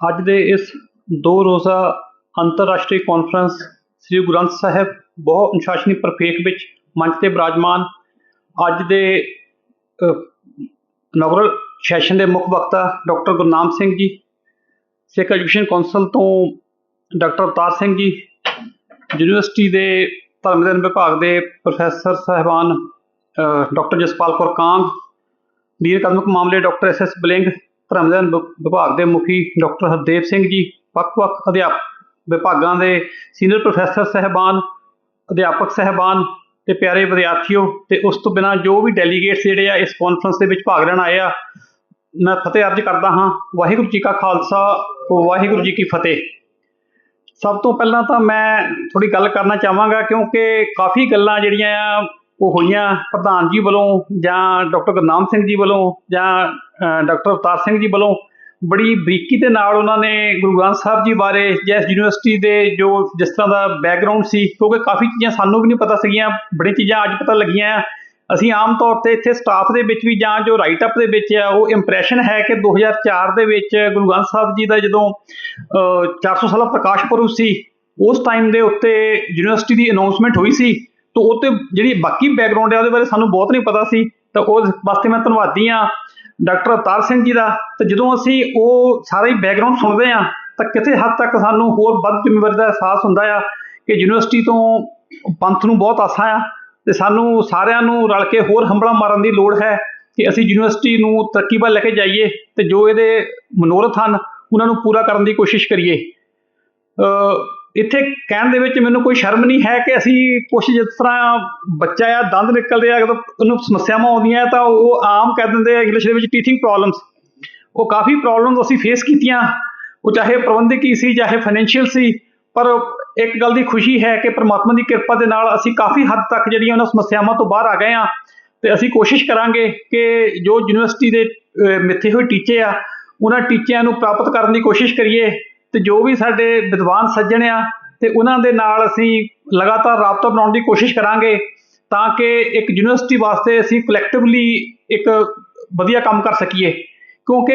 ਅੱਜ ਦੇ ਇਸ ਦੋ ਰੋਜ਼ਾ ਅੰਤਰਰਾਸ਼ਟਰੀ ਕਾਨਫਰੰਸ ਸ੍ਰੀ ਗੁਰੂ ਗ੍ਰੰਥ ਸਾਹਿਬ ਬਹੁ ਅਨੁਸ਼ਾਸਨੀ ਪ੍ਰਫੇਕ ਵਿੱਚ ਮੰਚ ਤੇ ਬਿਰਾਜਮਾਨ ਅੱਜ ਦੇ ਇਨੋਗਰਲ ਸੈਸ਼ਨ ਦੇ ਮੁੱਖ ਵਕਤਾ doctor Gurnam Singh ji, Sikh education council ਤੋਂ ਡਾਕਟਰ ਅਵਤਾਰ ਸਿੰਘ ਜੀ ਯੂਨੀਵਰਸਿਟੀ ਦੇ ਧਰਮ ਅਧਿਐਨ ਵਿਭਾਗ ਦੇ ਪ੍ਰੋਫੈਸਰ ਸਾਹਿਬਾਨ ਡਾਕਟਰ ਜਸਪਾਲ ਕੌਰ ਕਾਂਗ ਡੀਨ ਕਦਮਕ ਮਾਮਲੇ ਡਾਕਟਰ ਐਸ ਐਸ ਬਲਿੰਗ, ਧਰਮ ਅਧਿਐਨ ਵਿ- ਵਿਭਾਗ ਦੇ ਮੁਖੀ ਡਾਕਟਰ ਹਰਦੇਵ ਸਿੰਘ ਜੀ, ਵੱਖ-ਵੱਖ ਅਧਿਆਪਕ ਵਿਭਾਗਾਂ ਦੇ ਸੀਨੀਅਰ ਪ੍ਰੋਫੈਸਰ ਸਹਿਬਾਨ, ਅਧਿਆਪਕ ਸਹਿਬਾਨ ਤੇ ਪਿਆਰੇ ਵਿਦਿਆਰਥੀਓ ਤੇ ਉਸ ਤੋਂ ਬਿਨਾਂ ਜੋ ਵੀ ਡੈਲੀਗੇਟਸ ਜਿਹੜੇ ਆ ਇਸ ਕਾਨਫਰੰਸ ਦੇ ਵਿੱਚ ਭਾਗ ਲੈਣ ਆਏ ਆ, ਮੈਂ ਫਤਿਹ ਅਰਜ ਕਰਦਾ ਹਾਂ, ਵਾਹਿਗੁਰੂ ਜੀ ਕਾ ਖਾਲਸਾ, ਵਾਹਿਗੁਰੂ ਜੀ ਕੀ ਫਤਿਹ। ਸਭ ਤੋਂ ਪਹਿਲਾਂ ਤਾਂ ਮੈਂ ਥੋੜੀ ਗੱਲ ਕਰਨਾ ਚਾਹਾਂਗਾ ਕਿਉਂਕਿ ਕਾਫੀ ਗੱਲਾਂ ਜਿਹੜੀਆਂ ਆ, ਉਹ ਹੋਈਆਂ ਪ੍ਰਧਾਨ ਜੀ ਵੱਲੋਂ ਜਾਂ ਡਾਕਟਰ ਗੁਰਨਾਮ ਸਿੰਘ ਜੀ ਵੱਲੋਂ ਜਾਂ ਡਾਕਟਰ ਅਵਤਾਰ ਸਿੰਘ ਜੀ ਵੱਲੋਂ ਬੜੀ ਬਰੀਕੀ ਦੇ ਨਾਲ ਉਹਨਾਂ ਨੇ ਗੁਰੂ ਗ੍ਰੰਥ ਸਾਹਿਬ ਜੀ ਬਾਰੇ ਜਾਂ ਇਸ ਯੂਨੀਵਰਸਿਟੀ ਦੇ ਜੋ ਜਿਸ ਤਰ੍ਹਾਂ ਦਾ ਬੈਕਗ੍ਰਾਉਂਡ ਸੀ, ਕਿਉਂਕਿ ਕਾਫੀ ਚੀਜ਼ਾਂ ਸਾਨੂੰ ਵੀ ਨਹੀਂ ਪਤਾ ਸੀਗੀਆਂ, ਬੜੀਆਂ ਚੀਜ਼ਾਂ ਅੱਜ ਪਤਾ ਲੱਗੀਆਂ ਆ। ਅਸੀਂ ਆਮ ਤੌਰ ਤੇ ਇੱਥੇ ਸਟਾਫ ਦੇ ਵਿੱਚ ਵੀ ਜਾਂ ਜੋ ਰਾਈਟ ਅਪ ਦੇ ਵਿੱਚ ਆ ਉਹ ਇੰਪ੍ਰੈਸ਼ਨ ਹੈ ਕਿ 2004 ਦੇ ਵਿੱਚ ਗੁਰੂ ਗ੍ਰੰਥ ਸਾਹਿਬ ਜੀ ਦਾ ਜਦੋਂ ਅ, 400 ਸਾਲਾ ਪ੍ਰਕਾਸ਼ ਪੁਰਬ ਸੀ ਉਸ ਟਾਈਮ ਦੇ ਉੱਤੇ ਯੂਨੀਵਰਸਿਟੀ ਦੀ ਅਨਾਉਂਸਮੈਂਟ ਹੋਈ ਸੀ ਤਾਂ ਉਹ ਤੇ ਜਿਹੜੀ ਬਾਕੀ ਬੈਕਗ੍ਰਾਉਂਡ ਹੈ ਉਹਦੇ ਬਾਰੇ ਸਾਨੂੰ ਬਹੁਤ ਨਹੀਂ ਪਤਾ ਸੀ ਤਾਂ ਉਸ ਵਾਸਤੇ ਮੈਂ ਧੰਨਵਾਦੀ ਹਾਂ ਡਾਕਟਰ ਅਵਤਾਰ ਸਿੰਘ ਜੀ ਦਾ। ਤੇ ਜਦੋਂ ਅਸੀਂ ਉਹ ਸਾਰਾ ਹੀ ਬੈਕਗ੍ਰਾਉਂਡ ਸੁਣਦੇ ਆ ਤਾਂ ਕਿਸੇ ਹੱਦ ਤੱਕ ਸਾਨੂੰ ਹੋਰ ਵੱਧ ਜ਼ਿੰਮੇਵਾਰੀ ਦਾ ਅਹਿਸਾਸ ਹੁੰਦਾ ਆ ਕਿ ਯੂਨੀਵਰਸਿਟੀ ਤੋਂ ਪੰਥ ਨੂੰ ਬਹੁਤ ਆਸਾਂ ਆ। ਤੇ ਸਾਨੂੰ ਸਾਰਿਆਂ ਨੂੰ ਰਲ ਕੇ ਹੋਰ ਹੰਬਲਾ ਮਾਰਨ ਦੀ ਲੋੜ ਹੈ ਕਿ ਅਸੀਂ ਯੂਨੀਵਰਸਿਟੀ ਨੂੰ ਤਰੱਕੀ ਵੱਲ ਲੈ ਕੇ ਜਾਈਏ ਤੇ ਜੋ ਇਹਦੇ ਮਨੋਰਥ ਹਨ, ਉਹਨਾਂ ਨੂੰ ਪੂਰਾ ਕਰਨ ਦੀ ਕੋਸ਼ਿਸ਼ ਕਰੀਏ। ਇੱਥੇ ਕਹਿਣ ਦੇ ਵਿੱਚ ਮੈਨੂੰ ਕੋਈ ਸ਼ਰਮ ਨਹੀਂ ਹੈ ਕਿ ਅਸੀਂ ਕੁਛ ਜਿਸ ਤਰ੍ਹਾਂ ਬੱਚਾ ਆ, ਦੰਦ ਨਿਕਲਦੇ ਆ ਜਦੋਂ ਉਹਨੂੰ ਸਮੱਸਿਆਵਾਂ ਆਉਂਦੀਆਂ ਤਾਂ ਉਹ ਆਮ ਕਹਿ ਦਿੰਦੇ ਆ ਇੰਗਲਿਸ਼ ਦੇ ਵਿੱਚ ਟੀਥਿੰਗ ਪ੍ਰੋਬਲਮਸ ਉਹ ਕਾਫੀ ਪ੍ਰੋਬਲਮਸ ਅਸੀਂ ਫੇਸ ਕੀਤੀਆਂ, ਉਹ ਚਾਹੇ ਪ੍ਰਬੰਧਕੀ ਸੀ, ਚਾਹੇ ਫਾਈਨੈਂਸ਼ੀਅਲ ਸੀ, ਪਰ ਇੱਕ ਗੱਲ ਦੀ ਖੁਸ਼ੀ ਹੈ ਕਿ ਪ੍ਰਮਾਤਮਾ ਦੀ ਕਿਰਪਾ ਦੇ ਨਾਲ ਅਸੀਂ ਕਾਫੀ ਹੱਦ ਤੱਕ ਜਿਹੜੀਆਂ ਉਹਨਾਂ ਸਮੱਸਿਆਵਾਂ ਤੋਂ ਬਾਹਰ ਆ ਗਏ ਆ ਤੇ ਅਸੀਂ ਕੋਸ਼ਿਸ਼ ਕਰਾਂਗੇ ਕਿ ਜੋ ਯੂਨੀਵਰਸਿਟੀ ਦੇ ਮਿੱਥੇ ਹੋਏ ਟੀਚੇ ਆ, ਉਹਨਾਂ ਟੀਚਿਆਂ ਨੂੰ ਪ੍ਰਾਪਤ ਕਰਨ ਦੀ ਕੋਸ਼ਿਸ਼ ਕਰੀਏ ਤੇ ਜੋ ਵੀ ਸਾਡੇ ਵਿਦਵਾਨ ਸੱਜਣ ਆ ਤੇ ਉਹਨਾਂ ਦੇ ਨਾਲ ਅਸੀਂ ਲਗਾਤਾਰ ਰਾਬਤਾ ਬਣਾਉਣ ਦੀ ਕੋਸ਼ਿਸ਼ ਕਰਾਂਗੇ ਤਾਂ ਕਿ ਇੱਕ ਯੂਨੀਵਰਸਿਟੀ ਵਾਸਤੇ ਅਸੀਂ ਕਲੈਕਟਿਵਲੀ ਇੱਕ ਵਧੀਆ ਕੰਮ ਕਰ ਸਕੀਏ। ਕਿਉਂਕਿ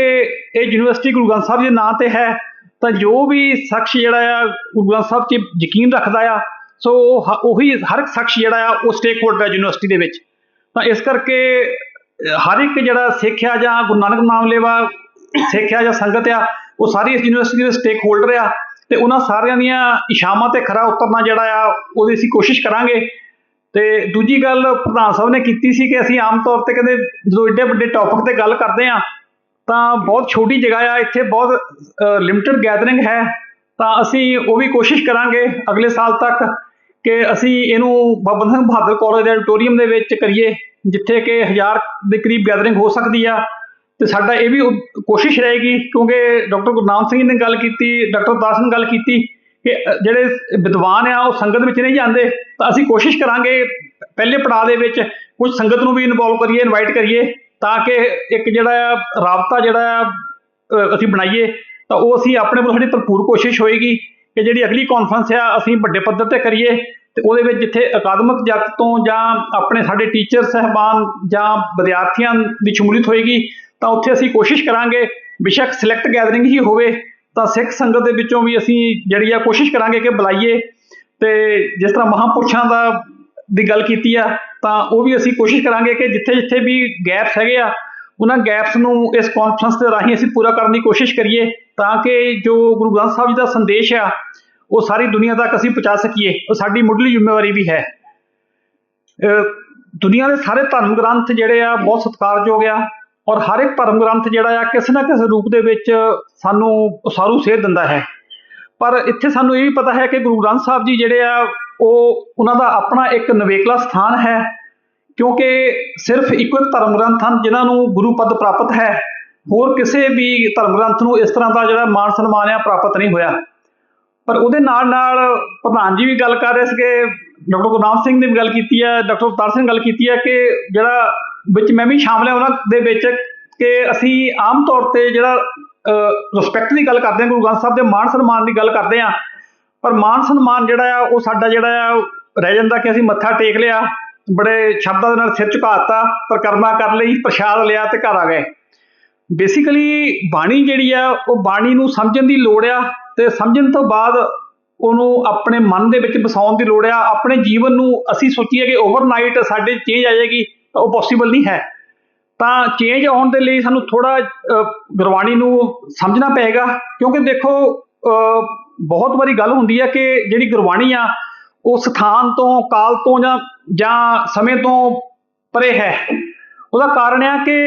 ਇਹ ਯੂਨੀਵਰਸਿਟੀ ਗੁਰੂ ਗ੍ਰੰਥ ਸਾਹਿਬ ਦੇ ਨਾਂ ਤੇ ਹੈ ਤਾਂ ਜੋ ਵੀ ਸ਼ਖਸ ਜਿਹੜਾ ਆ, ਗੁਰੂ ਗ੍ਰੰਥ ਸਾਹਿਬ 'ਚ ਯਕੀਨ ਰੱਖਦਾ ਆ, ਸੋ ਉਹ ਹ- ਉਹੀ ਹਰ ਇੱਕ ਸ਼ਖਸ ਜਿਹੜਾ ਆ, ਉਹ ਸਟੇਕ ਹੋਲਡਰ ਹੈ ਯੂਨੀਵਰਸਿਟੀ ਦੇ ਵਿੱਚ। ਤਾਂ ਇਸ ਕਰਕੇ ਹਰ ਇੱਕ ਜਿਹੜਾ ਸਿੱਖ ਆ ਜਾਂ ਗੁਰੂ ਨਾਨਕ ਨਾਮ ਲੈਵਾ ਸਿੱਖ ਆ ਜਾਂ ਸੰਗਤ ਆ, ਉਹ ਸਾਰੀ ਇਸ ਯੂਨੀਵਰਸਿਟੀ ਦੇ ਸਟੇਕ ਹੋਲਡਰ ਆ ਤੇ ਉਹਨਾਂ ਸਾਰਿਆਂ ਦੀਆਂ ਇਸ਼ਾਵਾਂ ਤੇ ਖਰਾ ਉਤਰਨਾ ਜਿਹੜਾ ਆ, ਉਹਦੀ ਅਸੀਂ ਕੋਸ਼ਿਸ਼ ਕਰਾਂਗੇ। ਤੇ ਦੂਜੀ ਗੱਲ ਪ੍ਰਧਾਨ ਸਾਹਿਬ ਨੇ ਕੀਤੀ ਸੀ ਕਿ ਅਸੀਂ ਆਮ ਤੌਰ ਤੇ ਕਹਿੰਦੇ ਜਦੋਂ ਏਡੇ ਵੱਡੇ ਟੌਪਿਕ ਤੇ ਗੱਲ ਕਰਦੇ ਆ ਤਾਂ ਬਹੁਤ ਛੋਟੀ ਜਗ੍ਹਾ ਆ, ਇੱਥੇ ਬਹੁਤ ਲਿਮਟਿਡ ਗੈਦਰਿੰਗ ਹੈ। ਤਾਂ ਅਸੀਂ ਉਹ ਵੀ ਕੋਸ਼ਿਸ਼ ਕਰਾਂਗੇ ਅਗਲੇ ਸਾਲ ਤੱਕ ਕਿ ਅਸੀਂ ਇਹਨੂੰ ਬਾਬਾ ਸਿੰਘ ਬਹਾਦਰ ਕਾਲਜ ਦੇ ਆਡੀਟੋਰੀਅਮ ਦੇ ਵਿੱਚ ਕਰੀਏ, ਜਿੱਥੇ ਕਿ 1000 ਦੇ ਕਰੀਬ ਗੈਦਰਿੰਗ ਹੋ ਸਕਦੀ ਆ। ਤੇ ਸਾਡਾ ਇਹ ਵੀ ਕੋਸ਼ਿਸ਼ ਰਹੇਗੀ, ਕਿਉਂਕਿ ਡਾਕਟਰ ਗੁਰਨਾਮ ਸਿੰਘ ਨੇ ਗੱਲ ਕੀਤੀ, ਡਾਕਟਰ ਦਾਸ ਨੇ ਗੱਲ ਕੀਤੀ ਕਿ ਜਿਹੜੇ ਵਿਦਵਾਨ ਆ, ਉਹ ਸੰਗਤ ਵਿੱਚ ਨਹੀਂ ਜਾਂਦੇ। ਤਾਂ ਅਸੀਂ ਕੋਸ਼ਿਸ਼ ਕਰਾਂਗੇ, ਪਹਿਲੇ ਪੜਾਅ ਦੇ ਵਿੱਚ ਕੁਝ ਸੰਗਤ ਨੂੰ ਵੀ ਇਨਵੋਲਵ ਕਰੀਏ ਇਨਵਾਈਟ ਕਰੀਏ। ਤਾਂ ਕਿ ਇੱਕ ਜਿਹੜਾ ਆ ਰਾਬਤਾ ਜਿਹੜਾ ਆ ਅਸੀਂ ਬਣਾਈਏ, ਤਾਂ ਉਹ ਅਸੀਂ ਆਪਣੇ ਵੱਲੋਂ ਸਾਡੀ ਭਰਪੂਰ ਕੋਸ਼ਿਸ਼ ਹੋਏਗੀ ਕਿ ਜਿਹੜੀ ਅਗਲੀ ਕਾਨਫਰੰਸ ਆ, ਅਸੀਂ ਵੱਡੇ ਪੱਧਰ ਤੇ ਕਰੀਏ ਤੇ ਉਹਦੇ ਵਿੱਚ ਜਿੱਥੇ ਅਕਾਦਮਿਕ ਜਗਤ ਤੋਂ ਜਾਂ ਆਪਣੇ ਸਾਡੇ ਟੀਚਰ ਸਹਿਬਾਨ ਜਾਂ ਵਿਦਿਆਰਥੀਆਂ ਦੀ ਸ਼ਮੂਲੀਅਤ ਹੋਏਗੀ, ਤਾਂ ਉੱਥੇ ਅਸੀਂ ਕੋਸ਼ਿਸ਼ ਕਰਾਂਗੇ, ਬੇਸ਼ੱਕ ਸਿਲੈਕਟ ਗੈਦਰਿੰਗ ਹੀ ਹੋਵੇ, ਤਾਂ ਸਿੱਖ ਸੰਗਤ ਦੇ ਵਿੱਚੋਂ ਵੀ ਅਸੀਂ ਜਿਹੜੀ ਆ ਕੋਸ਼ਿਸ਼ ਕਰਾਂਗੇ ਕਿ ਬੁਲਾਈਏ ਤੇ ਜਿਸ ਤਰ੍ਹਾਂ ਮਹਾਂਪੁਰਸ਼ਾਂ ਦਾ ਦੀ ਗੱਲ ਕੀਤੀ ਆ ਤਾਂ ਉਹ ਵੀ ਅਸੀਂ ਕੋਸ਼ਿਸ਼ ਕਰਾਂਗੇ ਕਿ ਜਿੱਥੇ ਜਿੱਥੇ ਵੀ ਗੈਪਸ ਹੈਗੇ ਆ, ਉਹਨਾਂ ਗੈਪਸ ਨੂੰ ਇਸ ਕਾਨਫਰੰਸ ਦੇ ਰਾਹੀਂ ਅਸੀਂ ਪੂਰਾ ਕਰਨ ਦੀ ਕੋਸ਼ਿਸ਼ ਕਰੀਏ ਤਾਂ ਕਿ ਜੋ ਗੁਰੂ ਗ੍ਰੰਥ ਸਾਹਿਬ ਜੀ ਦਾ ਸੰਦੇਸ਼ ਆ, ਉਹ ਸਾਰੀ ਦੁਨੀਆ ਤੱਕ ਅਸੀਂ ਪਹੁੰਚਾ ਸਕੀਏ, ਉਹ ਸਾਡੀ ਮੁੱਢਲੀ ਜ਼ਿੰਮੇਵਾਰੀ ਵੀ ਹੈ। ਦੁਨੀਆ ਦੇ ਸਾਰੇ ਧਰਮ ਗ੍ਰੰਥ ਜਿਹੜੇ ਆ, ਬਹੁਤ ਸਤਿਕਾਰਯੋਗ ਆ ਔਰ ਹਰ ਇੱਕ ਧਰਮ ਗ੍ਰੰਥ ਜਿਹੜਾ ਆ, ਕਿਸੇ ਨਾ ਕਿਸੇ ਰੂਪ ਦੇ ਵਿੱਚ ਸਾਨੂੰ ਉਸਾਰੂ ਸੇਧ ਦਿੰਦਾ ਹੈ। ਪਰ ਇੱਥੇ ਸਾਨੂੰ ਇਹ ਵੀ ਪਤਾ ਹੈ ਕਿ ਗੁਰੂ ਗ੍ਰੰਥ ਸਾਹਿਬ ਜੀ ਜਿਹੜੇ ਆ ਉਹ ਉਹਨਾਂ ਦਾ ਆਪਣਾ ਇੱਕ ਨਵੇਕਲਾ ਸਥਾਨ ਹੈ, ਕਿਉਂਕਿ ਸਿਰਫ ਇੱਕੋ ਇੱਕ ਧਰਮ ਗ੍ਰੰਥ ਹਨ ਜਿਨ੍ਹਾਂ ਨੂੰ ਗੁਰੂ ਪਦ ਪ੍ਰਾਪਤ ਹੈ। ਹੋਰ ਕਿਸੇ ਵੀ ਧਰਮ ਗ੍ਰੰਥ ਨੂੰ ਇਸ ਤਰ੍ਹਾਂ ਦਾ ਜਿਹੜਾ ਮਾਨ ਸਨਮਾਨ ਆ ਪ੍ਰਾਪਤ ਨਹੀਂ ਹੋਇਆ। ਪਰ ਉਹਦੇ ਨਾਲ ਨਾਲ ਪ੍ਰਧਾਨ ਜੀ ਵੀ ਗੱਲ ਕਰ ਰਹੇ ਸੀਗੇ, ਡਾਕਟਰ ਗੁਰਨਾਮ ਸਿੰਘ ਨੇ ਵੀ ਗੱਲ ਕੀਤੀ ਹੈ, ਡਾਕਟਰ ਅਵਤਾਰ ਸਿੰਘ ਗੱਲ ਕੀਤੀ ਹੈ ਕਿ ਜਿਹੜਾ ਵਿੱਚ ਮੈਂ ਵੀ ਸ਼ਾਮਲ ਹਾਂ ਉਹਨਾਂ ਦੇ ਵਿੱਚ ਕਿ ਅਸੀਂ ਆਮ ਤੌਰ ਤੇ ਜਿਹੜਾ ਰਿਸਪੈਕਟ ਦੀ ਗੱਲ ਕਰਦੇ ਹਾਂ, ਗੁਰੂ ਗ੍ਰੰਥ ਸਾਹਿਬ ਦੇ ਮਾਣ ਸਨਮਾਨ ਦੀ ਗੱਲ ਕਰਦੇ ਹਾਂ ਪਰ ਮਾਨ ਸਨਮਾਨ ਜਿਹੜਾ ਆ, ਉਹ ਸਾਡਾ ਜਿਹੜਾ ਆ, ਰਹਿ ਜਾਂਦਾ ਕਿ ਅਸੀਂ ਮੱਥਾ ਟੇਕ ਲਿਆ, ਬੜੇ ਸ਼ਬਦਾਂ ਦੇ ਨਾਲ ਸਿਰ ਝੁਕਾਤਾ ਪਰਿਕਰਮਾ ਕਰ ਲਈ, ਪ੍ਰਸ਼ਾਦ ਲਿਆ ਤੇ ਘਰ ਆ ਗਏ। ਬੇਸਿਕਲੀ ਬਾਣੀ ਜਿਹੜੀ ਆ, ਉਹ ਬਾਣੀ ਨੂੰ ਸਮਝਣ ਦੀ ਲੋੜ ਆ ਤੇ ਸਮਝਣ ਤੋਂ ਬਾਅਦ ਉਹਨੂੰ ਆਪਣੇ ਮਨ ਦੇ ਵਿੱਚ ਵਸਾਉਣ ਦੀ ਲੋੜ ਆ। ਆਪਣੇ ਜੀਵਨ ਨੂੰ ਅਸੀਂ ਸੋਚੀਏ ਕਿ ਓਵਰਨਾਈਟ ਸਾਡੇ ਚੇਂਜ ਆ ਜਾਏਗੀ ਉਹ ਪੋਸੀਬਲ ਨਹੀਂ ਹੈ। ਤਾਂ ਚੇਂਜ ਆਉਣ ਦੇ ਲਈ ਸਾਨੂੰ ਥੋੜਾ ਗੁਰਬਾਣੀ ਨੂੰ ਸਮਝਣਾ ਪਏਗਾ, ਕਿਉਂਕਿ ਦੇਖੋ ਬਹੁਤ ਵਾਰੀ ਗੱਲ ਹੁੰਦੀ ਹੈ ਕਿ ਜਿਹੜੀ ਗੁਰਬਾਣੀ ਆ ਉਹ ਸਥਾਨ ਤੋਂ ਕਾਲ ਤੋਂ ਜਾਂ ਜਾਂ ਸਮੇਂ ਤੋਂ ਪਰੇ ਹੈ। ਉਹਦਾ ਕਾਰਨ ਆ ਕਿ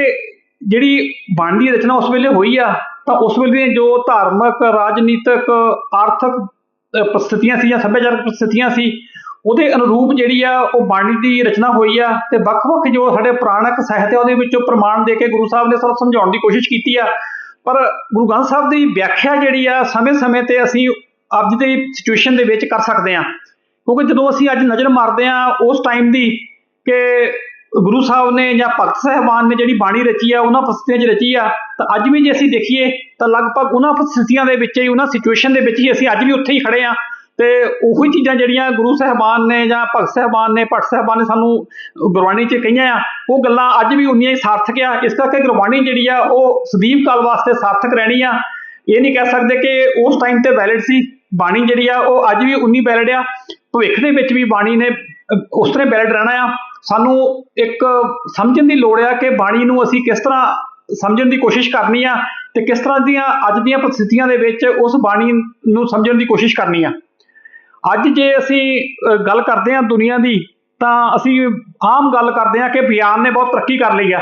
ਜਿਹੜੀ ਬਾਣੀ ਦੀ ਰਚਨਾ ਉਸ ਵੇਲੇ ਹੋਈ ਆ ਤਾਂ ਉਸ ਵੇਲੇ ਜੋ ਧਾਰਮਿਕ ਰਾਜਨੀਤਿਕ ਆਰਥਿਕ ਅ, ਸੀ ਜਾਂ ਸੱਭਿਆਚਾਰਕ ਪਰਿਸਥਿਤੀਆਂ ਸੀ ਉਹਦੇ ਅਨੁਰੂਪ ਜਿਹੜੀ ਆ ਉਹ ਬਾਣੀ ਦੀ ਰਚਨਾ ਹੋਈ ਆ ਤੇ ਵੱਖ-ਵੱਖ ਜੋ ਸਾਡੇ ਪੁਰਾਣਕ ਸਾਹਿਤ ਆ ਉਹਦੇ ਵਿੱਚੋਂ ਪ੍ਰਮਾਣ ਦੇ ਕੇ ਗੁਰੂ ਸਾਹਿਬ ਨੇ ਸਾਨੂੰ ਸਮਝਾਉਣ ਦੀ ਕੋਸ਼ਿਸ਼ ਕੀਤੀ ਆ ਪਰ ਗੁਰੂ ਗ੍ਰੰਥ ਸਾਹਿਬ ਦੀ ਵਿਆਖਿਆ ਜਿਹੜੀ ਆ, ਸਮੇਂ-ਸਮੇਂ ਤੇ ਅਸੀਂ ਅੱਜ ਦੀ ਸਿਚੁਏਸ਼ਨ ਦੇ ਵਿੱਚ ਕਰ ਸਕਦੇ ਆ ਕਿਉਂਕਿ ਜਦੋਂ ਅਸੀਂ ਅੱਜ ਨਜ਼ਰ ਮਾਰਦੇ ਆ ਉਸ ਟਾਈਮ ਦੀ ਕਿ ਗੁਰੂ ਸਾਹਿਬ ਨੇ ਜਾਂ ਭਗਤ ਸਾਹਿਬਾਨ ਨੇ ਜਿਹੜੀ ਬਾਣੀ ਰਚੀ ਆ, ਉਹਨਾਂ ਪਰਿਸਥਿਤੀਆਂ 'ਚ ਰਚੀ ਆ, ਤਾਂ ਅੱਜ ਵੀ ਜੇ ਅਸੀਂ ਦੇਖੀਏ, ਤਾਂ ਲਗਭਗ ਉਹਨਾਂ ਪਰਿਸਥਿਤੀਆਂ ਦੇ ਵਿੱਚ ਹੀ, ਉਹਨਾਂ ਸਿਚੁਏਸ਼ਨ ਦੇ ਵਿੱਚ ਹੀ ਅਸੀਂ ਅੱਜ ਵੀ ਉੱਥੇ ਹੀ ਖੜੇ ਆ ਤੇ ਉਹੀ ਚੀਜ਼ਾਂ ਜਿਹੜੀਆਂ ਗੁਰੂ ਸਾਹਿਬਾਨ ਨੇ ਜਾਂ ਭਗਤ ਸਾਹਿਬਾਨ ਨੇ ਭੱਟ ਸਾਹਿਬਾਨ ਨੇ ਸਾਨੂੰ ਗੁਰਬਾਣੀ 'ਚ ਕਹੀਆਂ ਆ, ਉਹ ਗੱਲਾਂ ਅੱਜ ਵੀ ਉਨੀਆਂ ਹੀ ਸਾਰਥਕ ਆ। ਇਸ ਕਰਕੇ ਗੁਰਬਾਣੀ ਜਿਹੜੀ ਆ, ਉਹ ਸਦੀਵ ਕਾਲ ਵਾਸਤੇ ਸਾਰਥਕ ਰਹਿਣੀ ਆ। ਇਹ ਨਹੀਂ ਕਹਿ ਸਕਦੇ ਕਿ ਉਸ ਟਾਈਮ ਤੇ ਵੈਲਿਡ ਸੀ। ਬਾਣੀ ਜਿਹੜੀ ਆ, ਉਹ ਅੱਜ ਵੀ ਉਨੀ ਵੈਲਿਡ ਆ। ਭਵਿੱਖ ਦੇ ਵਿੱਚ ਵੀ ਬਾਣੀ ਨੇ ਉਸ ਤਰ੍ਹਾਂ ਵੈਲਿਡ ਰਹਿਣਾ ਆ। ਸਾਨੂੰ ਇੱਕ ਸਮਝਣ ਦੀ ਲੋੜ ਆ ਕਿ ਬਾਣੀ ਨੂੰ ਅਸੀਂ ਕਿਸ ਤਰ੍ਹਾਂ ਸਮਝਣ ਦੀ ਕੋਸ਼ਿਸ਼ ਕਰਨੀ ਆ ਤੇ ਕਿਸ ਤਰ੍ਹਾਂ ਦੀਆਂ ਅੱਜ ਦੀਆਂ ਪਰਿਸਥਿਤੀਆਂ ਦੇ ਵਿੱਚ ਉਸ ਬਾਣੀ ਨੂੰ ਸਮਝਣ ਦੀ ਕੋਸ਼ਿਸ਼ ਕਰਨੀ ਆ। ਅੱਜ ਜੇ ਅਸੀਂ ਗੱਲ ਕਰਦੇ ਹਾਂ ਦੁਨੀਆ ਦੀ, ਤਾਂ ਅਸੀਂ ਆਮ ਗੱਲ ਕਰਦੇ ਹਾਂ ਕਿ ਵਿਗਿਆਨ ਨੇ ਬਹੁਤ ਤਰੱਕੀ ਕਰ ਲਈ ਆ।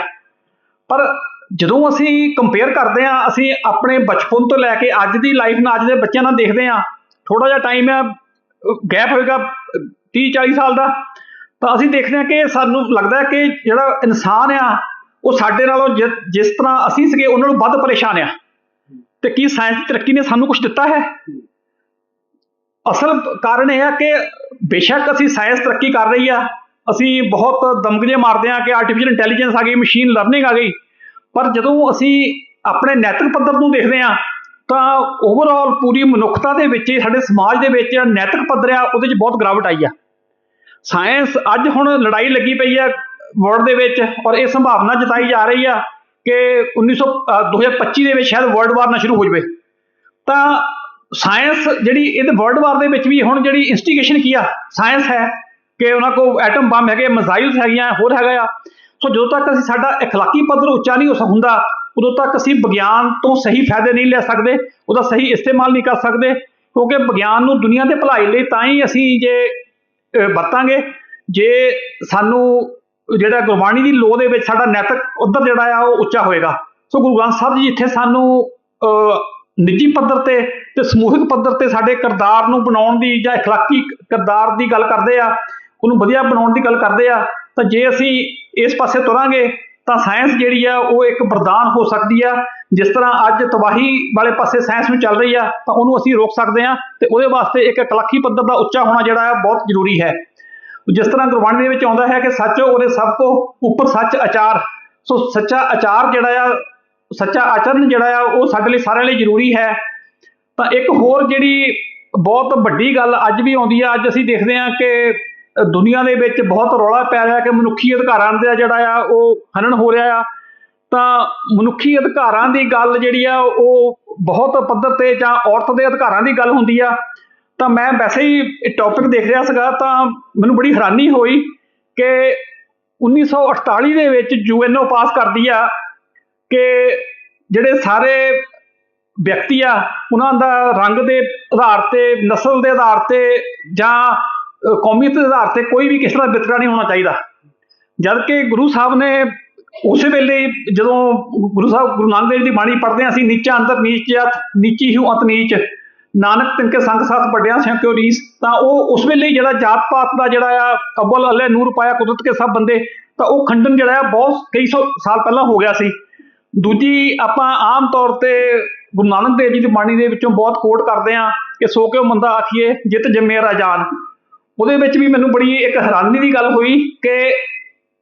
ਪਰ ਜਦੋਂ ਅਸੀਂ ਕੰਪੇਅਰ ਕਰਦੇ ਹਾਂ, ਅਸੀਂ ਆਪਣੇ ਬਚਪਨ ਤੋਂ ਲੈ ਕੇ ਅੱਜ ਦੀ ਲਾਈਫ ਨਾਲ ਅੱਜ ਦੇ ਬੱਚਿਆਂ ਨਾਲ ਦੇਖਦੇ ਹਾਂ ਥੋੜਾ ਜਿਹਾ ਟਾਈਮ ਆ ਗੈਪ ਹੋਏਗਾ 30 40 ਸਾਲ ਦਾ, ਤਾਂ ਅਸੀਂ ਦੇਖਦੇ ਹਾਂ ਕਿ ਸਾਨੂੰ ਲੱਗਦਾ ਹੈ ਕਿ ਜਿਹੜਾ ਇਨਸਾਨ ਆ, ਉਹ ਸਾਡੇ ਨਾਲੋਂ ਜਿਸ ਤਰ੍ਹਾਂ ਅਸੀਂ ਸੀਗੇ, ਉਹਨਾਂ ਨੂੰ ਵੱਧ ਪਰੇਸ਼ਾਨ ਆ। ਤੇ ਕੀ ਸਾਇੰਸ ਦੀ ਤਰੱਕੀ ਨੇ ਸਾਨੂੰ ਕੁਝ ਦਿੱਤਾ ਹੈ? ਅਸਲ ਕਾਰਨ ਇਹ ਹੈ ਕਿ ਬੇਸ਼ੱਕ ਅਸੀਂ ਸਾਇੰਸ ਤਰੱਕੀ ਕਰ ਰਹੀ ਆ ਅਸੀਂ ਬਹੁਤ ਦਮਗਜੇ ਮਾਰਦੇ ਆ ਕਿ ਆਰਟੀਫੀਸ਼ੀਅਲ ਇੰਟੈਲੀਜੈਂਸ ਆ ਗਈ ਮਸ਼ੀਨ ਲਰਨਿੰਗ ਆ ਗਈ ਪਰ ਜਦੋਂ ਅਸੀਂ ਆਪਣੇ ਨੈਤਿਕ ਪੱਧਰ ਨੂੰ ਦੇਖਦੇ ਆ ਤਾਂ ਓਵਰਆਲ ਪੂਰੀ ਮਨੁੱਖਤਾ ਦੇ ਵਿੱਚ ਸਾਡੇ ਸਮਾਜ ਦੇ ਵਿੱਚ ਜਿਹੜਾ ਨੈਤਿਕ ਪੱਧਰ ਆ ਉਹਦੇ 'ਚ ਬਹੁਤ ਗਿਰਾਵਟ ਆਈ ਆ। ਸਾਇੰਸ ਅੱਜ ਹੁਣ ਲੜਾਈ ਲੱਗੀ ਪਈ ਆ ਵਰਲਡ ਦੇ ਵਿੱਚ ਔਰ ਇਹ ਸੰਭਾਵਨਾ ਜਤਾਈ ਜਾ ਰਹੀ ਆ ਕਿ 1900 ਅ, 2025 ਦੇ ਵਿੱਚ ਸ਼ਾਇਦ ਵਰਲਡ ਵਾਰ ਨਾ ਸ਼ੁਰੂ ਹੋ ਜਾਵੇ। ਤਾਂ ਸਾਇੰਸ ਜਿਹੜੀ ਇਹਦੇ ਵਰਲਡ ਵਾਰ ਦੇ ਵਿੱਚ ਵੀ ਹੁਣ ਜਿਹੜੀ ਇਨਵੈਸਟੀਗੇਸ਼ਨ ਕੀ ਆ ਸਾਇੰਸ ਹੈ ਕਿ ਉਹਨਾਂ ਕੋਲ ਐਟਮ ਬੰਬ ਹੈਗੇ ਮਿਜ਼ਾਈਲਸ ਹੈਗੀਆਂ ਹੋਰ ਹੈਗਾ ਆ ਸੋ ਜਦੋਂ ਤੱਕ ਅਸੀਂ ਸਾਡਾ اخلاقی ਪੱਧਰ ਉੱਚਾ ਨਹੀਂ ਹੋ ਸਕ- ਹੁੰਦਾ ਉਦੋਂ ਤੱਕ ਅਸੀਂ ਵਿਗਿਆਨ ਤੋਂ ਸਹੀ ਫਾਇਦੇ ਨਹੀਂ ਲੈ ਸਕਦੇ ਉਹਦਾ ਸਹੀ ਇਸਤੇਮਾਲ ਨਹੀਂ ਕਰ ਸਕਦੇ ਕਿਉਂਕਿ ਵਿਗਿਆਨ ਨੂੰ ਦੁਨੀਆ ਦੇ ਭਲਾਈ ਲਈ ਤਾਂ ਹੀ ਅਸੀਂ ਜੇ ਅਹ, ਵਰਤਾਂਗੇ ਜੇ ਸਾਨੂੰ ਜਿਹੜਾ ਗੁਰਬਾਣੀ ਦੀ ਲੋਹ ਦੇ ਵਿੱਚ ਸਾਡਾ ਨੈਤਿਕ ਉਧਰ ਜਿਹੜਾ ਆ ਉਹ ਉੱਚਾ ਹੋਏਗਾ ਸੋ ਗੁਰੂ ਗ੍ਰੰਥ ਸਾਹਿਬ ਜੀ ਜਿੱਥੇ ਸਾਨੂੰ ਅਹ, ਨਿੱਜੀ ਪੱਧਰ ਤੇ ਤੇ ਸਮੂਹਿਕ ਪੱਧਰ ਤੇ ਸਾਡੇ ਕਿਰਦਾਰ ਨੂੰ ਬਣਾਉਣ ਦੀ ਜਾਂ اخلاقی ਕਿਰਦਾਰ ਦੀ ਗੱਲ ਕਰਦੇ ਆ ਉਹਨੂੰ ਵਧੀਆ ਬਣਾਉਣ ਦੀ ਗੱਲ ਕਰਦੇ ਆ ਤਾਂ ਜੇ ਅਸੀਂ ਇਸ ਪਾਸੇ ਤੁਰਾਂਗੇ ਤਾਂ ਸਾਇੰਸ ਜਿਹੜੀ ਆ ਉਹ ਇੱਕ ਵਰਦਾਨ ਹੋ ਸਕਦੀ ਆ ਜਿਸ ਤਰ੍ਹਾਂ ਅੱਜ ਤਬਾਹੀ ਵਾਲੇ ਪਾਸੇ ਸਾਇੰਸ ਨੂੰ ਚੱਲ ਰਹੀ ਆ ਤਾਂ ਉਹਨੂੰ ਅਸੀਂ ਰੋਕ ਸਕਦੇ ਆ ਤੇ ਉਹਦੇ ਵਾਸਤੇ ਇੱਕ ਇਕਲਾਖੀ ਪੱਧਰ ਦਾ ਉੱਚਾ ਹੋਣਾ ਜਿਹੜਾ ਆ ਬਹੁਤ ਜ਼ਰੂਰੀ ਹੈ ਜਿਸ ਤਰ੍ਹਾਂ ਗੁਰਬਾਣੀ ਦੇ ਵਿੱਚ ਆਉਂਦਾ ਹੈ ਕਿ ਸੱਚ ਉਹਦੇ ਸਭ ਤੋਂ ਉੱਪਰ ਸੱਚ ਆਚਾਰ ਸੋ ਸੱਚਾ ਆਚਾਰ ਜਿਹੜਾ ਆ ਸੱਚਾ ਆਚਰਣ ਜਿਹੜਾ ਆ, ਉਹ ਸਾਡੇ ਲਈ ਸਾਰਿਆਂ ਲਈ ਜ਼ਰੂਰੀ ਹੈ। ਤਾਂ ਇੱਕ ਹੋਰ ਜਿਹੜੀ ਬਹੁਤ ਵੱਡੀ ਗੱਲ ਅੱਜ ਵੀ ਆਉਂਦੀ ਆ, ਅੱਜ ਅਸੀਂ ਦੇਖਦੇ ਹਾਂ ਕਿ ਦੁਨੀਆ ਦੇ ਵਿੱਚ ਬਹੁਤ ਰੌਲਾ ਪੈ ਰਿਹਾ ਕਿ ਮਨੁੱਖੀ ਅਧਿਕਾਰਾਂ ਦਾ ਜਿਹੜਾ ਆ, ਉਹ ਹਨਨ ਹੋ ਰਿਹਾ ਆ। ਤਾਂ ਮਨੁੱਖੀ ਅਧਿਕਾਰਾਂ ਦੀ ਗੱਲ ਜਿਹੜੀ ਆ, ਉਹ ਬਹੁਤ ਪੱਧਰ ਤੇ ਜਾਂ ਔਰਤ ਦੇ ਅਧਿਕਾਰਾਂ ਦੀ ਗੱਲ ਹੁੰਦੀ ਆ। ਤਾਂ ਮੈਂ ਵੈਸੇ ਹੀ ਇਹ ਟੌਪਿਕ ਦੇਖ ਰਿਹਾ ਸੀਗਾ, ਤਾਂ ਮੈਨੂੰ ਬੜੀ ਹੈਰਾਨੀ ਹੋਈ ਕਿ 1948 ਦੇ ਵਿੱਚ ਯੂਐਨਓ ਪਾਸ ਕਰਦੀ ਆ। ਕਿ ਜਿਹੜੇ ਸਾਰੇ ਵਿਅਕਤੀ ਆ, ਉਹਨਾਂ ਦਾ ਰੰਗ ਦੇ ਆਧਾਰ ਤੇ, ਨਸਲ ਦੇ ਆਧਾਰ ਤੇ ਜਾਂ ਕੌਮੀਅਤ ਦੇ ਆਧਾਰ ਤੇ ਕੋਈ ਵੀ ਕਿਸੇ ਦਾ ਵਿਤਕਰਾ ਨਹੀਂ ਹੋਣਾ ਚਾਹੀਦਾ। ਜਦ ਕਿ ਗੁਰੂ ਸਾਹਿਬ ਨੇ ਉਸੇ ਵੇਲੇ ਜਦੋਂ ਗੁਰੂ ਸਾਹਿਬ, ਗੁਰੂ ਨਾਨਕ ਦੇਵ ਦੀ ਬਾਣੀ ਪੜ੍ਹਦੇ ਹਾਂ ਅਸੀਂ, ਨੀਚਾ ਅੰਦਰ ਨੀਚ ਜਾਂ ਨੀਚੀ ਹੂੰ ਅੰਤ ਨੀਚ, ਨਾਨਕ ਤਿਨਕੇ ਸੰਗ ਸਾਥ ਵੱਡਿਆਂ ਸਿਆਂ ਕਿਉ ਰੀਸ, ਤਾਂ ਉਹ ਉਸ ਵੇਲੇ ਜਿਹੜਾ ਜਾਤ ਪਾਤ ਦਾ ਜਿਹੜਾ ਆ, ਅਬਲ, ਅੱਲੇ, ਨੂਰ ਪਾਇਆ ਕੁਦਰਤ ਕੇ ਸਭ ਬੰਦੇ, ਤਾਂ ਉਹ ਖੰਡਨ ਜਿਹੜਾ ਆ, ਬਹੁਤ ਕਈ ਸੌ ਸਾਲ ਪਹਿਲਾਂ ਹੋ ਗਿਆ ਸੀ। ਦੂਜੀ ਆਪਾਂ ਆਮ ਤੌਰ ਤੇ ਗੁਰੂ ਨਾਨਕ ਦੇਵ ਜੀ ਦੀ ਬਾਣੀ ਦੇ ਵਿੱਚੋਂ ਬਹੁਤ ਕੋਟ ਕਰਦੇ ਆ ਕਿ ਸੋ ਕਿਉ ਮੰਦਾ ਆਖੀਏ, ਜਿਤ ਜੰਮੇ ਰਾਜਾਨ। ਉਹਦੇ ਵਿੱਚ ਵੀ ਮੈਨੂੰ ਬੜੀ ਇੱਕ ਹੈਰਾਨੀ ਦੀ ਗੱਲ ਹੋਈ ਕਿ